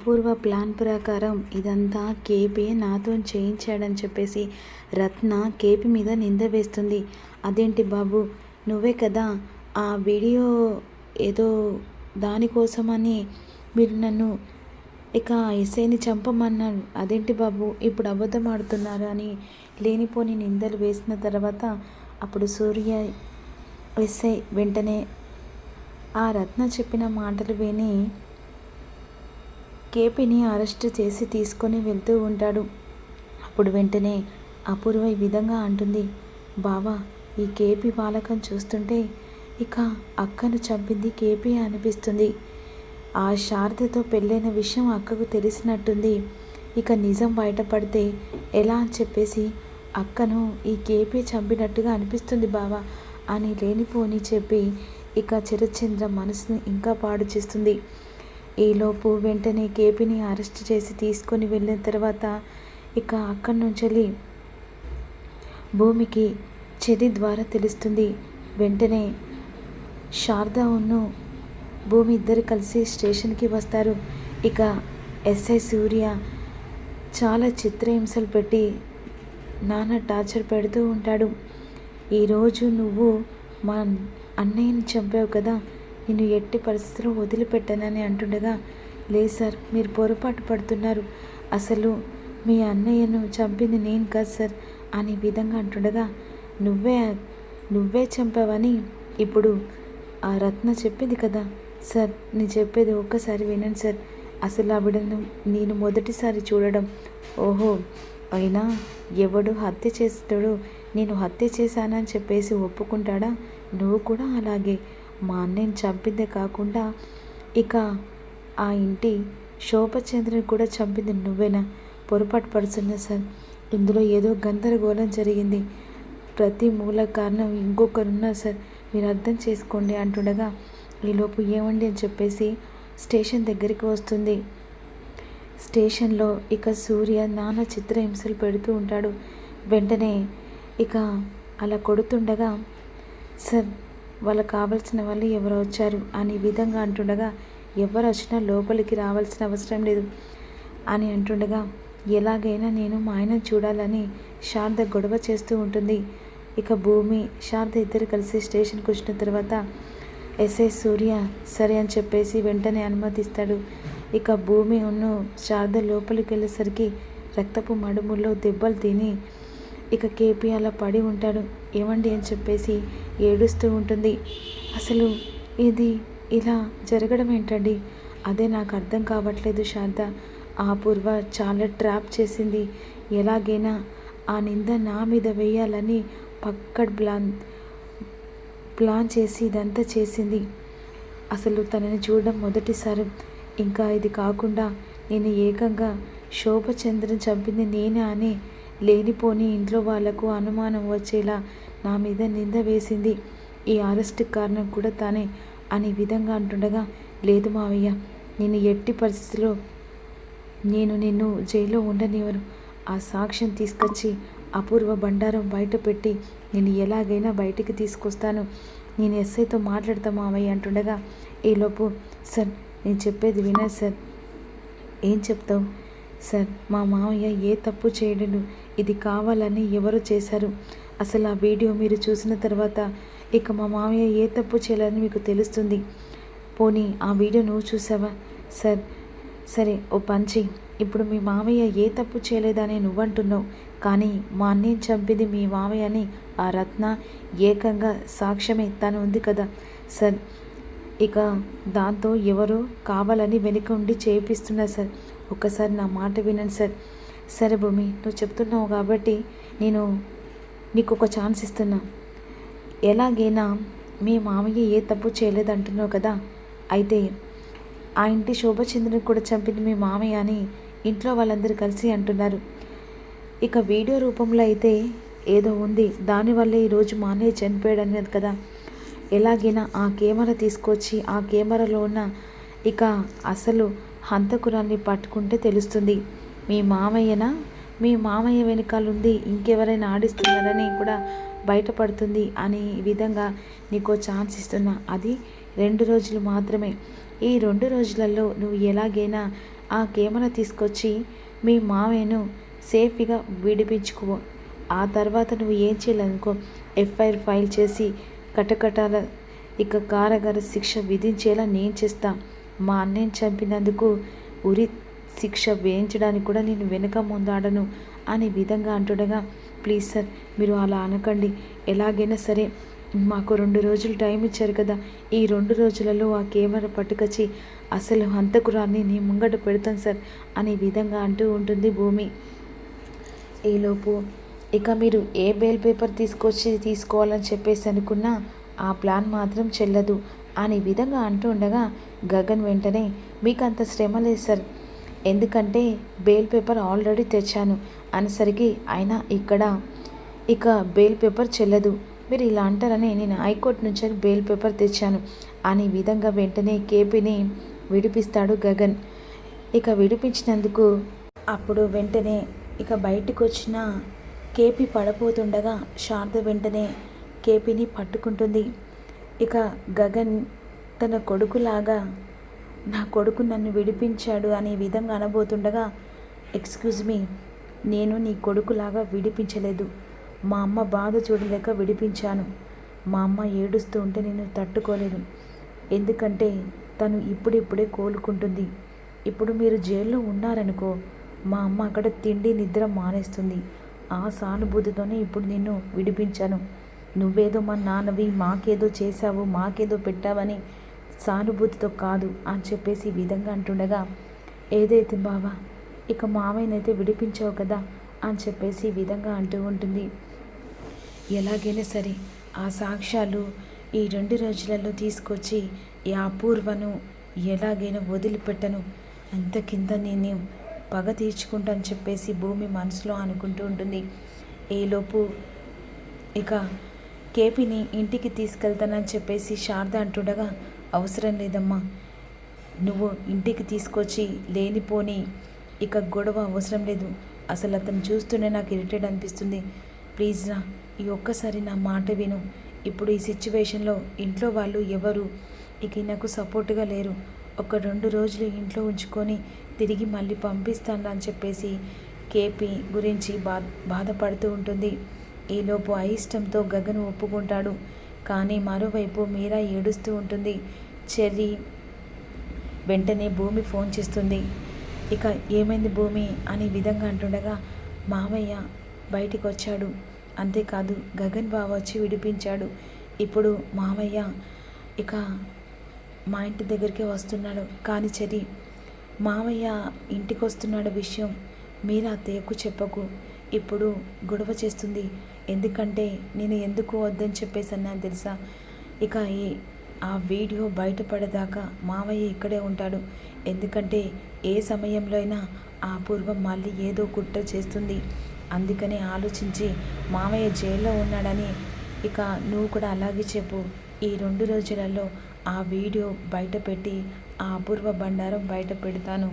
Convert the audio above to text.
అపూర్వ plan ప్రకారం ఇదంతా KP నాతో చేయించాడని చెప్పేసి రత్న కేపీ మీద నింద వేస్తుంది. అదేంటి బాబు నువ్వే కదా ఆ వీడియో ఏదో దానికోసమని మీరు నన్ను ఇక ఎస్ఐని చంపమన్నారు. అదేంటి బాబు ఇప్పుడు అబద్ధం ఆడుతున్నారు అని లేనిపోని నిందలు వేసిన తర్వాత అప్పుడు సూర్య ఎస్ఐ వెంటనే ఆ రత్న చెప్పిన మాటలు విని కేపీని అరెస్ట్ చేసి తీసుకొని వెళ్తూ ఉంటాడు. అప్పుడు వెంటనే అపూర్వ ఈ విధంగా అంటుంది. బావా ఈ కేపీ బాలకం చూస్తుంటే ఇక అక్కను చంపింది కేపీ అనిపిస్తుంది. ఆ శారదతో పెళ్ళైన విషయం అక్కకు తెలిసినట్టుంది. ఇక నిజం బయటపడితే ఎలా అని చెప్పేసి అక్కను ఈ కేపీ చంపినట్టుగా అనిపిస్తుంది బావా అని లేనిపోని చెప్పి ఇక చిరచంద్ర మనసును ఇంకా పాడు చేస్తుంది. ఈలోపు వెంటనే కేపీని అరెస్ట్ చేసి తీసుకొని వెళ్ళిన తర్వాత ఇక అక్కడి నుంచి భూమికి చెది ద్వారా తెలుస్తుంది. వెంటనే శారద భూమి ఇద్దరు కలిసి స్టేషన్కి వస్తారు. ఇక ఎస్ఐ సూర్య చాలా చిత్రహింసలు పెట్టి నాన్న టార్చర్ పెడుతూ ఉంటాడు. ఈరోజు నువ్వు మా అన్నయ్యని చంపావు కదా నిన్ను ఎట్టి పరిస్థితుల్లో వదిలిపెట్టనని అంటుండగా లేదు సార్ మీరు పొరపాటు పడుతున్నారు. అసలు మీ అన్నయ్యను చంపింది నేను కాదు సార్ అనే విధంగా అంటుండగా నువ్వే నువ్వే చంపావని ఇప్పుడు ఆ రత్న చెప్పింది కదా. సార్ నేను చెప్పేది ఒక్కసారి వినండి సార్. అసలు ఆవిడను నేను మొదటిసారి చూడడం. ఓహో అయినా ఎవడు హత్య చేస్తాడో నేను హత్య చేశానని చెప్పేసి ఒప్పుకుంటాడా? నువ్వు కూడా అలాగే. మా అన్నయ్యని చంపిందే కాకుండా ఇక ఆ ఇంటి శోభచంద్రుని కూడా చంపింది నువ్వేనా? పొరపాటు పడుతున్నా సార్. ఇందులో ఏదో గందరగోళం జరిగింది. ప్రతి మూల కారణం ఇంకొకరున్నారు సార్. మీరు అర్థం చేసుకోండి అంటుండగా ఈలోపు ఏమండి? అని చెప్పేసి స్టేషన్ దగ్గరికి వస్తుంది. స్టేషన్లో ఇక సూర్య నానా చిత్రహింసలు పెడుతూ ఉంటాడు. వెంటనే ఇక అలా కొడుతుండగా సార్ వాళ్ళకి కావలసిన వాళ్ళు ఎవరు వచ్చారు అని విధంగా అంటుండగా ఎవరు వచ్చినా లోపలికి రావాల్సిన అవసరం లేదు అని అంటుండగా ఎలాగైనా నేను మా ఆయన చూడాలని శారద గొడవ చేస్తూ ఉంటుంది. ఇక భూమి శారద ఇద్దరు కలిసి స్టేషన్కి వచ్చిన తర్వాత ఎస్ఐ సూర్య సరే అని చెప్పేసి వెంటనే అనుమతిస్తాడు. ఇక భూమి ఉన్న శారద లోపలికి వెళ్ళేసరికి రక్తపు మడుముల్లో దెబ్బలు తిని ఇక కేపీ అలా పడి ఉంటాడు. ఏమండి అని చెప్పేసి ఏడుస్తూ ఉంటుంది. అసలు ఇది ఇలా జరగడం ఏంటండి? అదే నాకు అర్థం కావట్లేదు శారద. ఆ పూర్వ చాలా ట్రాప్ చేసింది. ఎలాగైనా ఆ నింద నా మీద వేయాలని పక్కడ్ ప్లాన్ ప్లాన్ చేసి ఇదంతా చేసింది. అసలు తనని చూడడం మొదటిసారి. ఇంకా ఇది కాకుండా నేను ఏకంగా శోభచంద్రని చంపింది నేనే అని లేనిపోని ఇంట్లో వాళ్ళకు అనుమానం వచ్చేలా నా మీద నింద వేసింది. ఈ అరెస్ట్ కారణం కూడా తానే అనే విధంగా అంటుండగా లేదు మావయ్య నేను ఎట్టి పరిస్థితిలో నేను నిన్ను జైల్లో ఉండనివ్వను. ఆ సాక్ష్యం తీసుకొచ్చి అపూర్వ బండారం బయట పెట్టి నేను ఎలాగైనా బయటికి తీసుకొస్తాను. నేను ఎస్ఐతో మాట్లాడతా మావయ్య అంటుండగా ఈలోపు సార్ నేను చెప్పేది వినా సార్. ఏం చెప్తావు? సార్ మా మావయ్య ఏ తప్పు చేయడు ఇది కావాలని ఎవరు చేశారు? అసలు ఆ వీడియో మీరు చూసిన తర్వాత ఇక మా మామయ్య ఏ తప్పు చేయాలని మీకు తెలుస్తుంది? పోనీ ఆ వీడియో నువ్వు చూసావా? సార్ సరే ఓ పంచి ఇప్పుడు మీ మామయ్య ఏ తప్పు చేయలేదని నువ్వంటున్నావు. కానీ మా అన్నయ్య చంపింది మీ మామయ్య అని ఆ రత్న ఏకంగా సాక్ష్యమే. తను ఉంది కదా. సార్ ఇక దాంతో ఎవరో కావాలని వెనుక ఉండి చేయిస్తున్నారు సార్. ఒక్కసారి నా మాట వినండి సార్. సరే భూమి నువ్వు చెప్తున్నావు కాబట్టి నేను నీకు ఒక ఛాన్స్ ఇస్తున్నా. ఎలాగైనా మీ మామయ్య ఏ తప్పు చేయలేదంటున్నావు కదా? అయితే ఆ ఇంటి శోభచంద్రుని కూడా చంపింది మీ మామయ్య అని ఇంట్లో వాళ్ళందరూ కలిసి అంటున్నారు. ఇక వీడియో రూపంలో అయితే ఏదో ఉంది. దానివల్లే ఈరోజు మానే చనిపోయాడు అనేది కదా. ఎలాగైనా ఆ కెమెరా తీసుకొచ్చి ఆ కెమెరాలో ఉన్న ఇక అసలు హంతకురాన్ని పట్టుకుంటే తెలుస్తుంది. మీ మామయ్యనా? మీ మామయ్య వెనకాలంది ఇంకెవరైనా ఆడిస్తున్నారని కూడా బయటపడుతుంది అనే విధంగా నీకు ఛాన్స్ ఇస్తున్నా. అది రెండు రోజులు మాత్రమే. ఈ రెండు రోజులలో నువ్వు ఎలాగైనా ఆ కెమెరా తీసుకొచ్చి మీ మామయ్యను సేఫ్గా విడిపించుకో ఆ తర్వాత నువ్వు ఏం చేయాలనుకో ఎఫ్ఐఆర్ ఫైల్ చేసి కటకటాల ఇక కారాగార శిక్ష విధించేలా నేను చేస్తా. మా అన్నయ్యని చంపినందుకు ఉరి శిక్ష వేయించడానికి కూడా నేను వెనుక ముందాడను అనే విధంగా అంటుండగా ప్లీజ్ సార్ మీరు అలా అనకండి. ఎలాగైనా సరే మాకు రెండు రోజులు టైం ఇచ్చారు కదా. ఈ రెండు రోజులలో ఆ కెమెరా పట్టుకొచ్చి అసలు హంతకురాన్ని నీ ముంగట పెడతాను సార్ అనే విధంగా అంటూ ఉంటుంది భూమి. ఈలోపు ఇక మీరు ఏ బెయిల్ పేపర్ తీసుకొచ్చి తీసుకోవాలని చెప్పేసి అనుకున్నా ఆ ప్లాన్ మాత్రం చెల్లదు అనే విధంగా అంటూ ఉండగా గగన్ వెంటనే మీకు అంత శ్రమ లేదు సార్. ఎందుకంటే బెయిల్ పేపర్ ఆల్రెడీ తెచ్చాను అనేసరికి ఆయన ఇక్కడ ఇక బెయిల్ పేపర్ చెల్లదు. మీరు ఇలా అంటారని నేను హైకోర్టు నుంచి బెయిల్ పేపర్ తెచ్చాను అనే విధంగా వెంటనే కేపీని విడిపిస్తాడు గగన్. ఇక విడిపించినందుకు అప్పుడు వెంటనే ఇక బయటకు వచ్చిన కేపీ పడపోతుండగా శారద వెంటనే కేపీని పట్టుకుంటుంది. ఇక గగన్ తన కొడుకులాగా నా కొడుకు నన్ను విడిపించాడు అనే విధంగా అనబోతుండగా ఎక్స్క్యూజ్ మీ నేను నీ కొడుకులాగా విడిపించలేదు. మా అమ్మ బాధ చూడలేక విడిపించాను. మా అమ్మ ఏడుస్తూ ఉంటే నేను తట్టుకోలేదు. ఎందుకంటే తను ఇప్పుడిప్పుడే కోలుకుంటుంది. ఇప్పుడు మీరు జైల్లో ఉన్నారనుకో మా అమ్మ అక్కడ తిండి నిద్ర మానేస్తుంది. ఆ సానుభూతితోనే ఇప్పుడు నిన్ను విడిపించాను. నువ్వేదో మా నాన్నవి మాకేదో చేశావు మాకేదో పెట్టావని సానుభూతితో కాదు అని చెప్పేసి ఈ విధంగా అంటుండగా ఏదైతే బావా ఇక మామయ్యనైతే విడిపించావు కదా అని చెప్పేసి ఈ విధంగా అంటూ ఉంటుంది. ఎలాగైనా సరే ఆ సాక్ష్యాలు ఈ రెండు రోజులలో తీసుకొచ్చి ఈ అపూర్వను ఎలాగైనా వదిలిపెట్టను అంత కింద నేను పగ తీర్చుకుంటాను చెప్పేసి భూమి మనసులో అనుకుంటూ ఉంటుంది. ఈలోపు ఇక కేపీని ఇంటికి తీసుకెళ్తానని చెప్పేసి శారద అంటుండగా అవసరం లేదమ్మా. నువ్వు ఇంటికి తీసుకొచ్చి లేనిపోని ఇక గొడవ అవసరం లేదు. అసలు అతను చూస్తూనే నాకు ఇరిటేట్ అనిపిస్తుంది. ప్లీజ్ రా ఈ ఒక్కసారి నా మాట విను. ఇప్పుడు ఈ సిచ్యువేషన్లో ఇంట్లో వాళ్ళు ఎవరు? ఇక నాకు సపోర్ట్గా లేరు. ఒక రెండు రోజులు ఇంట్లో ఉంచుకొని తిరిగి మళ్ళీ పంపిస్తాను అని చెప్పేసి కేపీ గురించి బా బాధపడుతూ ఉంటుంది. ఈలోపు అయిష్టంతో గగన్ ఒప్పుకుంటాడు. కానీ మరోవైపు మీరా ఏడుస్తూ ఉంటుంది. చెర్రీ వెంటనే భూమి ఫోన్ చేస్తుంది. ఇక ఏమైంది భూమి? అనే విధంగా అంటుండగా మామయ్య బయటికి వచ్చాడు అంతేకాదు గగన్ బావ వచ్చి విడిపించాడు. ఇప్పుడు మామయ్య ఇక మా ఇంటి దగ్గరికి వస్తున్నాడు. కానీ చెరి మామయ్య ఇంటికి వస్తున్నాడు విషయం మీరు అత్తయ్యకు చెప్పకు. ఇప్పుడు గొడవ చేస్తుంది. ఎందుకంటే నేను ఎందుకు వద్దని చెప్పేసి అన్నాను తెలుసా? ఇక ఈ ఆ వీడియో బయటపడేదాకా మావయ్య ఇక్కడే ఉంటాడు. ఎందుకంటే ఏ సమయంలో అయినా ఆ పూర్వం మళ్ళీ ఏదో కుట్ర చేస్తుంది. అందుకని ఆలోచించి మామయ్య జైల్లో ఉన్నాడని ఇక నువ్వు కూడా అలాగే చెప్పు. ఈ రెండు రోజులలో ఆ వీడియో బయట పెట్టి ఆ అపూర్వ బండారం బయట పెడతాను.